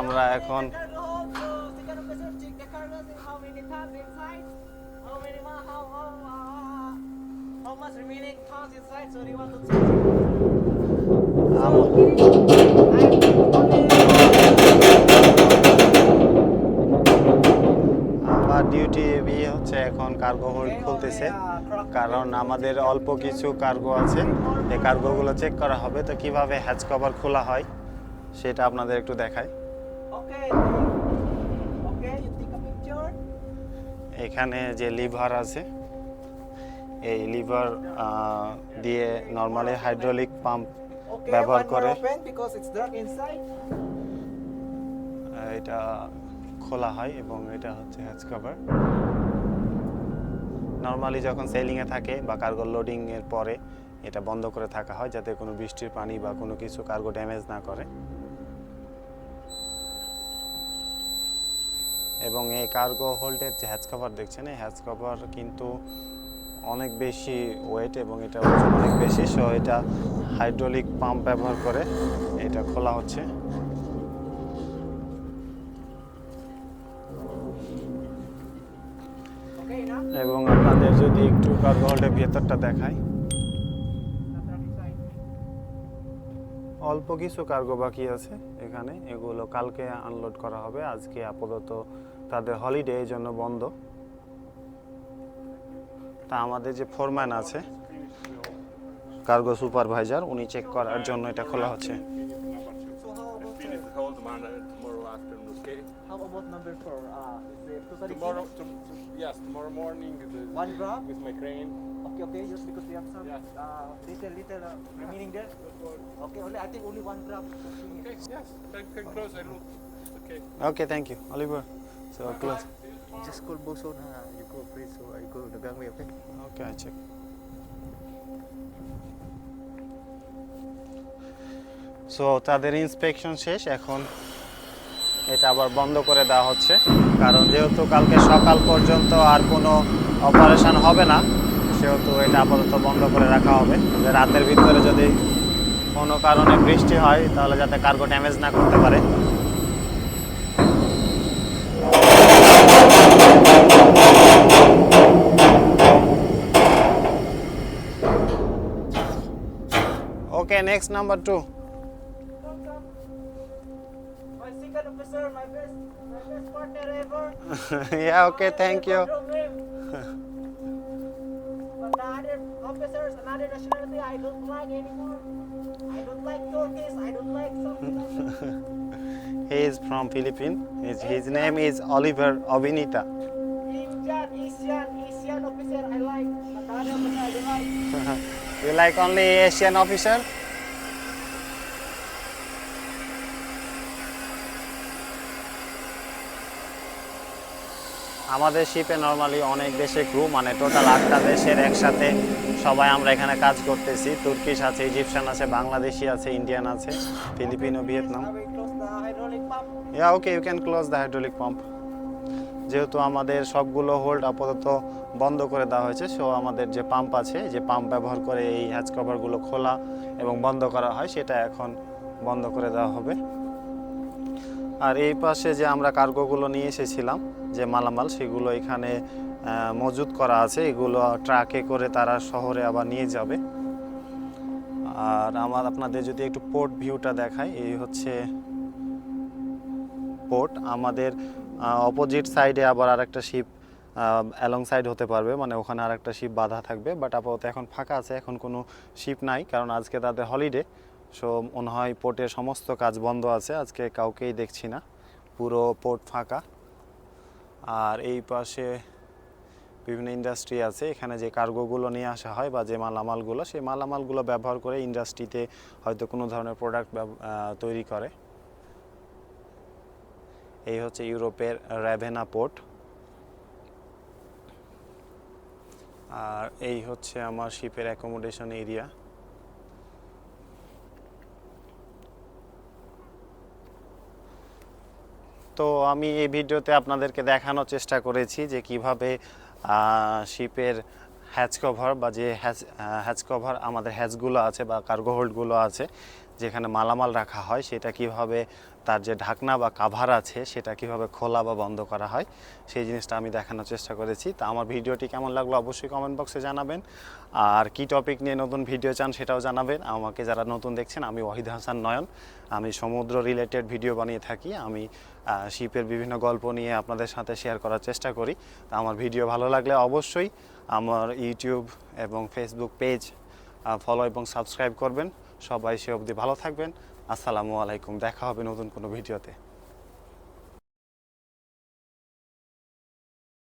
আমরা এখন আমার ডিউটি হচ্ছে এখন কার্গো হোল্ড খুলতেছে। কারণ আমাদের অল্প কিছু কার্গো আছে। এই কার্গোগুলো চেক করা হবে। তো কীভাবে হ্যাচ কভার খোলা হয়, সেটা আপনাদের একটু দেখায় এখানে যে লিভার আছে এই লিভার দিয়ে নর্মালি হাইড্রোলিক পাম্প ব্যবহার করে. এটা খোলা হয় এবং এটা হচ্ছে হ্যাচ কভার নর্মালি যখন সেলিংয়ে থাকে বা কার্গো লোডিংয়ের পরে এটা বন্ধ করে থাকা হয় যাতে কোনো বৃষ্টির পানি বা কোনো কিছু কার্গো ড্যামেজ না করে। এবং এই কার্গো হোল্ডের যে হ্যাচ কভার দেখছেন, এই হ্যাচ কভার কিন্তু অনেক বেশি ওয়েট এবং এটা অনেক বেশি সো এটা হাইড্রোলিক পাম্প ব্যবহার করে এটা খোলা হচ্ছে এবং আপনাদের যদি একটু কার্গো হোল্ডের ভেতরটা inside. অল্প কিছু কার্গো বাকি আছে এখানে, এগুলো কালকে আনলোড করা হবে, আজকে আপাতত তাদের হলিডে এই জন্য বন্ধ। তা আমাদের যে ফোরম্যান আছে কার্গো সুপারভাইজার উনি চেক করার জন্য এটা খোলা হচ্ছে। Okay thank you Oliver Oliver so close Just call Boson. Uh, you go please, so I go the gangway. Okay. Okay I check so তাদের ইন্সপেকশন শেষ এখন এটা আবার বন্ধ করে দেওয়া হচ্ছে কারণ যেহেতু কালকে সকাল পর্যন্ত আর কোনো অপারেশন হবে না সেহেতু এটা আপাতত বন্ধ করে রাখা হবে রাতের ভিতরে যদি কোনো কারণে বৃষ্টি হয় তাহলে যাতে কার্গো ড্যামেজ না করতে পারে Okay, next number two. My second officer, my best, my best partner ever. yeah, okay, thank you. but nationality, I don't like anymore. I don't like I don't like He is from Philippines. His, his name is Oliver Ovinita. Asian, Asian officer I like, I don't like. you like only Asian officer? আমাদের শিপে normally অনেক দেশে crew মানে total আটটা দেশের একসাথে সবাই আমরা এখানে কাজ করতেছি। তুর্কিশ আছে, ইজিপশিয়ান আছে, বাংলাদেশি আছে, ইন্ডিয়ান আছে, Filipino, Vietnam. Yeah okay you can close the hydraulic pump যেহেতু আমাদের সবগুলো হোল্ড আপাতত বন্ধ করে দেওয়া হয়েছে সো আমাদের যে পাম্প আছে, যে পাম্প ব্যবহার করে এই হ্যাচ কভারগুলো খোলা এবং বন্ধ করা হয়, সেটা এখন বন্ধ করে দেওয়া হবে। আর এই পাশে যে আমরা কার্গোগুলো নিয়ে এসেছিলাম, যে মালামাল, সেগুলো এখানে মজুত করা আছে। এগুলো ট্রাকে করে তারা শহরে আবার নিয়ে যাবে। আর আমার আপনাদের যদি একটু পোর্ট ভিউটা দেখায় এই হচ্ছে পোর্ট আমাদের অপোজিট সাইডে আবার আরেকটা শিপ অ্যালং সাইড হতে পারবে। মানে ওখানে আরেকটা শিপ বাধা থাকবে। বাট আপাতত এখন ফাঁকা আছে। এখন কোনো শিপ নাই। কারণ আজকে তাদের হলিডে সো মনে হয় পোর্টের সমস্ত কাজ বন্ধ আছে, আজকে কাউকেই দেখছি না, পুরো পোর্ট ফাঁকা। আর এই পাশে বিভিন্ন ইন্ডাস্ট্রি আছে, এখানে যে কার্গোগুলো নিয়ে আসা হয় বা যে মালামালগুলো, সেই মালামালগুলো ব্যবহার করে ইন্ডাস্ট্রিতে হয়তো কোনো ধরনের প্রোডাক্ট তৈরি করে। এই হচ্ছে ইউরোপের র্যাভেনা পোর্ট। আর এই হচ্ছে আমার শিপের অ্যাকোমোডেশন এরিয়া তো আমি এই ভিডিওতে আপনাদেরকে দেখানোর চেষ্টা করেছি যে কীভাবে শিপের হ্যাচ কভার বা যে হ্যাচ হ্যাচ কভার আমাদের হ্যাচগুলো আছে বা কার্গো হোল্ডগুলো আছে, যেখানে মালামাল রাখা হয়, সেটা কীভাবে তার যে ঢাকনা বা কাভার আছে, সেটা কীভাবে খোলা বা বন্ধ করা হয়, সেই জিনিসটা আমি দেখানোর চেষ্টা করেছি। তা আমার ভিডিওটি কেমন লাগল অবশ্যই কমেন্ট বক্সে জানাবেন। আর কি টপিক নিয়ে নতুন ভিডিও চান সেটাও জানাবেন। আমাকে যারা নতুন দেখছেন, আমি ওয়াহিদ হাসান নয়ন। আমি সমুদ্র রিলেটেড ভিডিও বানিয়ে থাকি। আমি শিপের বিভিন্ন গল্প নিয়ে আপনাদের সাথে শেয়ার করার চেষ্টা করি। তা আমার ভিডিও ভালো লাগলে অবশ্যই আমার ইউটিউব এবং ফেসবুক পেজ ফলো এবং সাবস্ক্রাইব করবেন। সবাই সে অবধি ভালো থাকবেন। আসসালামু আলাইকুম দেখা হবে নতুন কোনো ভিডিওতে।